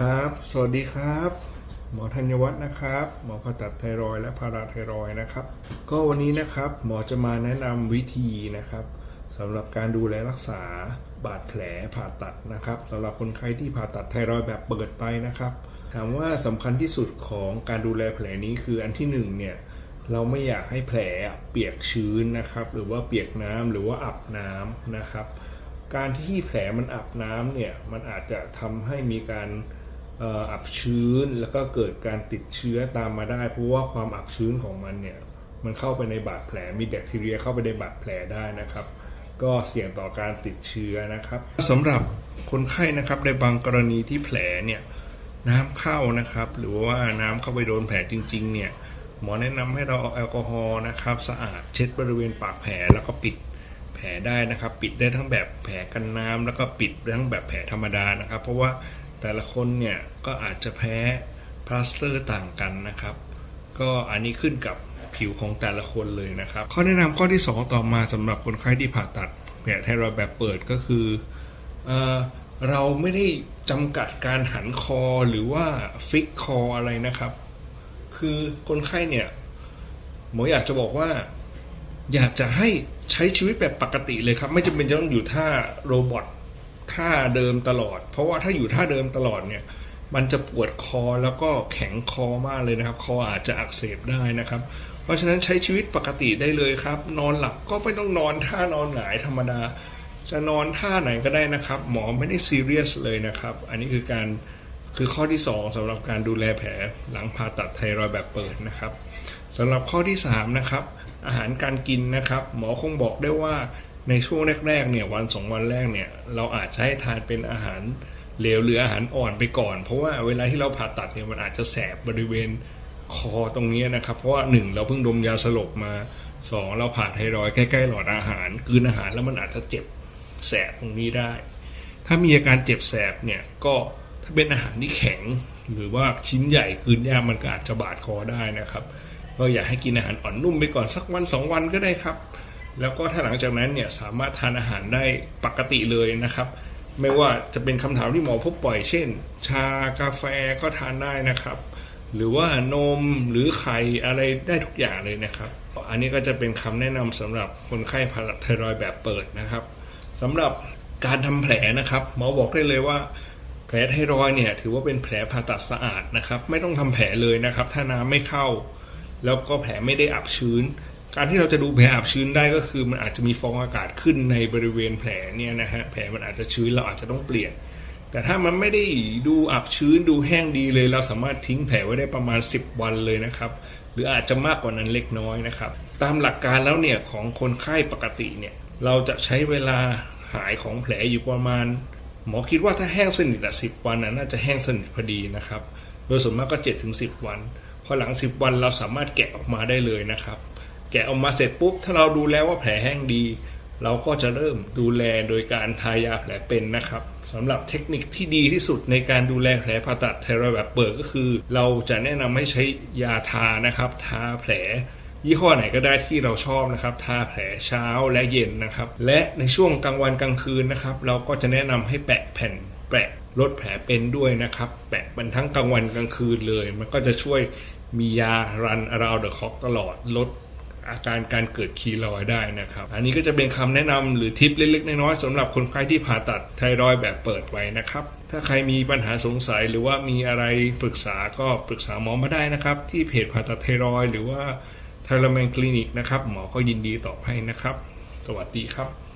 ครับ สวัสดีครับ หมอธัญวัฒน์นะครับ หมอผ่าตัดไทรอยและพาราไทรอยนะครับ ก็วันนี้นะครับหมอจะมาแนะนำวิธีนะครับสำหรับการดูแลรักษาบาดแผลผ่าตัดนะครับสำหรับคนไข้ที่ผ่าตัดไทรอยแบบเปิดไปนะครับ ถามว่าสำคัญที่สุดของการดูแลแผลนี้คืออันที่หนึ่งเนี่ยเราไม่อยากให้แผลเปียกชื้นนะครับ หรือว่าเปียกน้ำหรือว่าอับน้ำนะครับ การที่แผลมันอับน้ำเนี่ยมันอาจจะทำให้มีการ อับชื้นแล้วก็เกิดการติดเชื้อตามมาได้ เพราะว่าความอับชื้นของมันเนี่ยมันเข้าไปในบาดแผลมีแบคทีเรียเข้าไปในบาดแผลได้นะครับ ก็เสี่ยงต่อการติดเชื้อนะครับสำหรับคนไข้นะครับในบางกรณีที่แผลเนี่ยน้ำเข้านะครับ หรือว่าน้ำเข้าไปโดนแผลจริง ๆ เนี่ยหมอแนะนำให้เราเอาแอลกอฮอล์นะครับสะอาดเช็ดบริเวณปากแผลแล้วก็ปิดแผลได้นะครับ ปิดได้ทั้งแบบแผลกันน้ำแล้วก็ปิดทั้งแบบแผลธรรมดานะครับ เพราะว่า แต่ละคนเนี่ยก็อาจจะแพ้พลาสเตอร์ต่างกันนะครับ ก็อันนี้ขึ้นกับผิวของแต่ละคนเลยนะครับ ข้อแนะนำข้อที่ 2 ต่อมาสำหรับคนไข้ที่ผ่าตัดแผลไทรอยแบบเปิดก็คือเออเราไม่ได้จำกัดการหันคอหรือว่าฟิกคออะไรนะครับ คือคนไข้เนี่ยหมออยากจะบอกว่า อยากจะให้ใช้ชีวิตแบบปกติเลยครับ ไม่จำเป็นจะต้องอยู่ท่าโรบอท ท่าเดิมตลอด เพราะว่าถ้าอยู่ท่าเดิมตลอดเนี่ย มันจะปวดคอแล้วก็แข็งคอมากเลยนะครับ คออาจจะอักเสบได้นะครับ เพราะฉะนั้นใช้ชีวิตปกติได้เลยครับ นอนหลับก็ไม่ต้องนอนท่านอนหงายธรรมดา จะนอนท่าไหนก็ได้นะครับ หมอไม่ได้ซีเรียสเลยนะครับ อันนี้คือการคือข้อที่ 2สำหรับการดูแลแผลหลังผ่าตัดไทรอยด์แบบเปิดนะครับสำหรับข้อที่3นะครับอาหารการกินนะครับ หมอคงบอกได้ว่า ในช่วงแรกๆเนี่ยวันสองวันแรกเนี่ยเราอาจจะให้ทานเป็นอาหารเหลวหรืออาหารอ่อนไปก่อน เพราะว่าเวลาที่เราผ่าตัดเนี่ยมันอาจจะแสบบริเวณคอตรงนี้นะครับ เพราะว่าหนึ่งเราเพิ่งดมยาสลบมาสองเราผ่าไทรอยด์ใกล้ๆหลอดอาหารกืนอาหารแล้วมันอาจจะเจ็บแสบตรงนี้ได้ ถ้ามีอาการเจ็บแสบเนี่ยก็ถ้าเป็นอาหารที่แข็ง หรือว่าชิ้นใหญ่กืนยากมันก็อาจจะบาดคอได้นะครับก็อยากให้กินอาหารอ่อนนุ่มไปก่อนสักวันสองวันก็ได้ครับ แล้วก็ถ้าหลังจากนั้นเนี่ยสามารถทานอาหารได้ปกติเลยนะครับ ไม่ว่าจะเป็นคำถามที่หมอพบบ่อย เช่น ชากาแฟก็ทานได้นะครับ หรือว่านมหรือไข่อะไรได้ทุกอย่างเลยนะครับ อันนี้ก็จะเป็นคำแนะนำสำหรับคนไข้ผ่าตัดไทรอยแบบเปิดนะครับสำหรับการทำแผลนะครับ หมอบอกได้เลยว่าแผลไทรอยเนี่ยถือว่าเป็นแผลผ่าตัดสะอาดนะครับ ไม่ต้องทำแผลเลยนะครับ ถ้าน้ำไม่เข้า แล้วก็แผลไม่ได้อับชื้น การที่เราจะดูแผลอับชื้นได้ก็คือมันอาจจะมีฟองอากาศขึ้นในบริเวณแผลเนี่ยนะฮะแผลมันอาจจะชื้นเราอาจจะต้องเปลี่ยน แต่ถ้ามันไม่ได้ดูอับชื้นดูแห้งดีเลย เราสามารถทิ้งแผลไว้ได้ประมาณ 10 วันเลยนะครับหรืออาจจะมากกว่านั้นเล็กน้อยนะครับ ตามหลักการแล้วเนี่ยของคนไข้ปกติเนี่ยเราจะใช้เวลาหายของแผลอยู่ประมาณ หมอคิดว่าถ้าแห้งสนิทอะสิวันน่ะน่าจะแห้งสนิทพอดีนะครับ โดยส่วนมากก็7จ็ถึงสิวัน พอหลัง 10 วันเราสามารถแกะออกมาได้เลยนะครับ แกะออกมาเสร็จปุ๊บ ถ้าเราดูแล้วว่าแผลแห้งดี เราก็จะเริ่มดูแลโดยการทายาแผลเป็นนะครับสำหรับเทคนิคที่ดีที่สุดในการดูแลแผลผ่าตัดไทรอยด์แบบเปิดก็คือ เราจะแนะนำให้ใช้ยาทานะครับทาแผลยี่ห้อไหนก็ได้ที่เราชอบนะครับ ทาแผลเช้าและเย็นนะครับ และในช่วงกลางวันกลางคืนนะครับ เราก็จะแนะนำให้แปะแผ่นแปะลดแผลเป็นด้วยนะครับ แปะมันทั้งกลางวันกลางคืนเลย มันก็จะช่วยมียารัน around the clock ตลอดลด อาการการเกิดคีลอยได้นะครับ อันนี้ก็จะเป็นคำแนะนำหรือทิปเล็กๆ น้อยๆสำหรับคนไข้ที่ผ่าตัดไทรอยแบบเปิดไว้นะครับ ถ้าใครมีปัญหาสงสัยหรือว่ามีอะไรปรึกษาก็ปรึกษาหมอมาได้นะครับ ที่เพจผ่าตัดไทรอยหรือว่าไทรแมนคลินิกนะครับ หมอก็ยินดีตอบให้นะครับ สวัสดีครับ